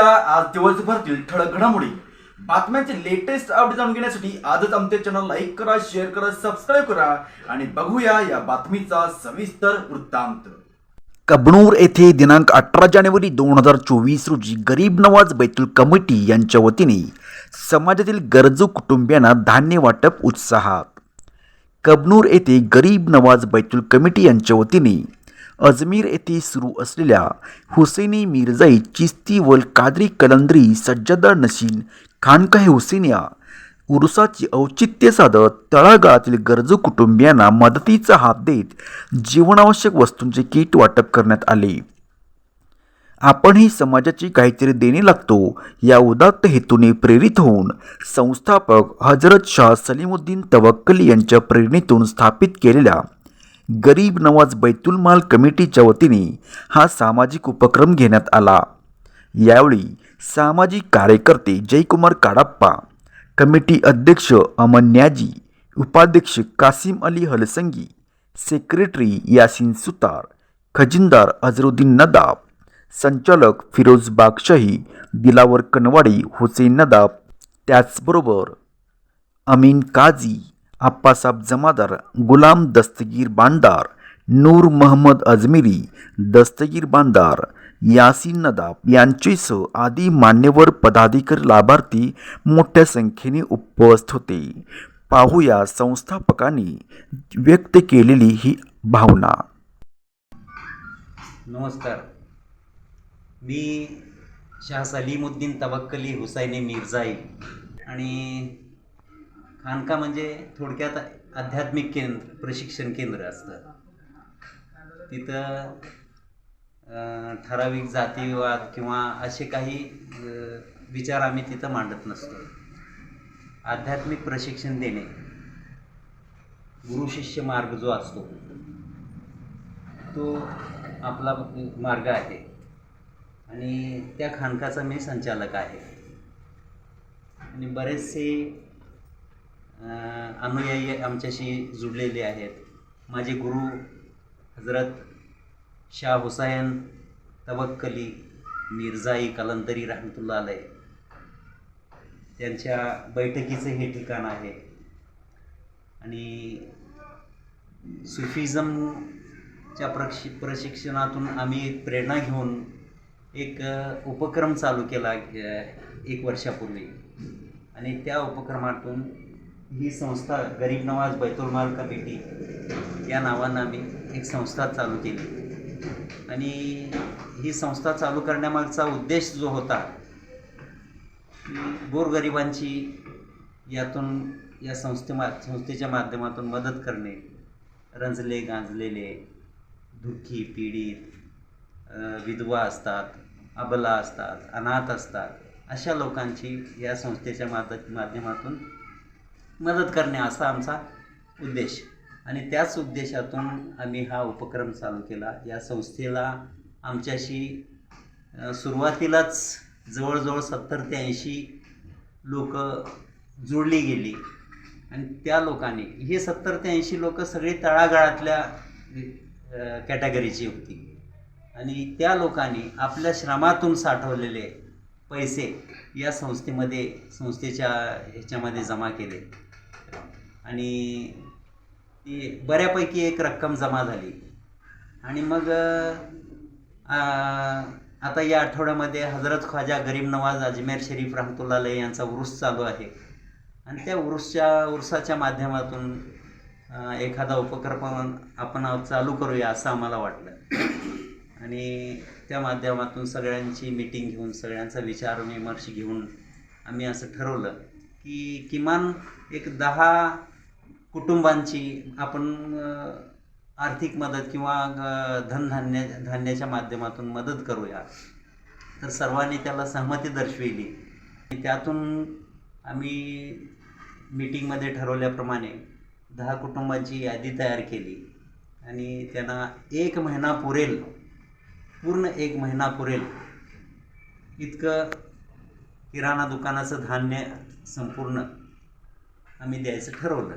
बघूया आज दिवसभरातील ठळक घडामोडी. बातम्यांचे लेटेस्ट अपडेट जाणून घेण्यासाठी आजच आमच्या चॅनल लाईक करा शेअर करा सबस्क्राईब करा आणि बघूया या बातमीचा सविस्तर वृत्तांत. कबनूर येथे दिनांक अठरा जानेवारी दोन हजार चोवीस रोजी गरीब नवाज बैतूल कमिटी यांच्या वतीने समाजातील गरजू कुटुंबियांना धान्य वाटप उत्साहात. कबनूर येथे गरीब नवाज बैतूल कमिटी यांच्या वतीने अजमेर येथे सुरू असलेल्या हुसेनी मिर्जाई चिस्ती वल कादरी कलंदरी सज्जदार नशीन खानकाहे हुसेनिया उरुसाचे औचित्य साधत तळागाळातील गरजू कुटुंबियांना मदतीचा हात देत जीवनावश्यक वस्तूंचे किट वाटप करण्यात आले. आपणही समाजाची काहीतरी देणे लागतो या उदात्त हेतूने प्रेरित होऊन संस्थापक हजरत शाह सलीमुद्दीन तवक्कली यांच्या प्रेरणेतून स्थापित केलेल्या गरीब नवाज बैतुल माल कमिटीच्या वतीने हा सामाजिक उपक्रम घेण्यात आला. यावेळी सामाजिक कार्यकर्ते जयकुमार काडाप्पा कमिटी अध्यक्ष अमन न्याजी उपाध्यक्ष कासिम अली हलसंगी सेक्रेटरी यासिन सुतार खजिनदार अझरुद्दीन नदाब संचालक फिरोज बागशाही दिलावर कनवाडी हुसेन नदाब त्याचबरोबर अमीन काझी आप्पासाब जमादार गुलाम दस्तगीर बांदार नूर महम्मद अजमेरी दस्तगीर बांदार यासीन नदाब यांचेसह आदी मान्यवर पदाधिकारी लाभार्थी मोठ्या संख्येने उपस्थित होते. पाहूया संस्थापकांनी व्यक्त केलेली ही भावना. नमस्कार. मी शाह सलीमुद्दीन तवक्कली हुसैनी मिर्झाई आणि खानका म्हणजे थोडक्यात आध्यात्मिक केंद्र प्रशिक्षण केंद्र असतं. तिथं ठराविक जातीवाद किंवा असे काही विचार आम्ही तिथं मांडत नसतो. आध्यात्मिक प्रशिक्षण देणे गुरु शिष्य मार्ग जो असतो तो आपला मार्ग आहे. आणि त्या खानकाचा मी संचालक आहे. आणि बरेचसे अनुयायी आमच्याशी जुडलेले आहेत. माझे गुरु हजरत शाह हुसायन तवक्कली मिर्झाई कलंतरी रहमतुल्ला आलय त्यांच्या बैठकीचं हे ठिकाण आहे. आणि सुफिझमच्या प्रक्षि प्रशिक्षणातून आम्ही एक प्रेरणा घेऊन एक उपक्रम चालू केला एक वर्षापूर्वी. आणि त्या उपक्रमातून ही संस्था गरीब नवाज बैतुलमाल कमिटी या नावानं आम्ही एक संस्था चालू केली. आणि ही संस्था चालू करण्यामागचा उद्देश जो होता गोरगरिबांची यातून या संस्थेमा संस्थेच्या माध्यमातून मदत करणे रंजले गांजलेले दुःखी पीडित विधवा असतात अबला असतात अनाथ असतात अशा लोकांची या संस्थेच्या माध माध्यमातून मदत करणे असा आमचा उद्देश. आणि त्याच उद्देशातून आम्ही हा उपक्रम चालू केला. या संस्थेला आमच्याशी सुरुवातीलाच जवळजवळ सत्तर ते ऐंशी लोक जोडली गेली. आणि त्या लोकांनी हे सत्तर ते ऐंशी लोक सगळी तळागाळातल्या कॅटेगरीची होती. आणि त्या लोकांनी आपल्या श्रमातून साठवलेले पैसे या संस्थेमध्ये संस्थेच्या ह्याच्यामध्ये जमा केले. आणि ती बऱ्यापैकी एक रक्कम जमा झाली. आणि मग आता या आठवड्यामध्ये हजरत ख्वाजा गरीब नवाज अजमेर शरीफ रहमतुल्लालय यांचा उर्स चालू आहे. आणि त्या उर्सच्या उर्साच्या माध्यमातून एखादा उपक्रम आपण चालू करूया असं आम्हाला वाटलं. आणि त्या माध्यमातून सगळ्यांची मीटिंग घेऊन सगळ्यांचा विचार विमर्श घेऊन आम्ही असं ठरवलं की किमान एक दहा कुटुंबांची आपण आर्थिक मदत किंवा धनधान्य धान्याच्या माध्यमातून मदत करूया. तर सर्वांनी त्याला सहमती दर्शविली. त्यातून आम्ही मीटिंगमध्ये ठरवल्याप्रमाणे दहा कुटुंबांची यादी तयार केली. आणि त्यांना एक महिना पुरेल पूर्ण एक महिना पुरेल. इतकं किराणा दुकानाचं धान्य संपूर्ण आम्ही द्यायचं ठरवलं.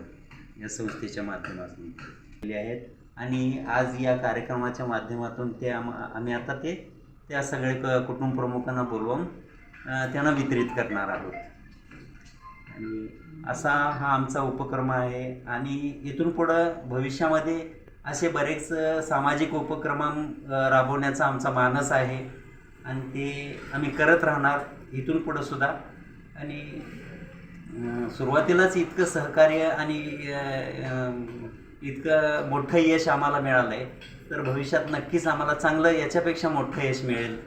या संस्थेच्या माध्यमातून केले आहेत. आणि आज या कार्यक्रमाच्या माध्यमातून ते आम आम्ही आता ते त्या सगळे क कुटुंब प्रमुखांना बोलवून त्यांना वितरित करणार आहोत. आणि असा हा आमचा उपक्रम आहे. आणि इथून पुढं भविष्यामध्ये असे बरेच सामाजिक उपक्रम राबवण्याचा आमचा मानस आहे. आणि ते आम्ही करत राहणार इथून पुढं सुद्धा. आणि सुरुवातीलाच इतकं सहकार्य आणि इतकं मोठं यश आम्हाला मिळालं आहे तर भविष्यात नक्कीच आम्हाला चांगलं याच्यापेक्षा मोठं यश मिळेल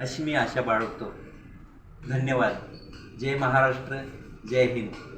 अशी मी आशा बाळगतो. धन्यवाद. जय महाराष्ट्र जय हिंद.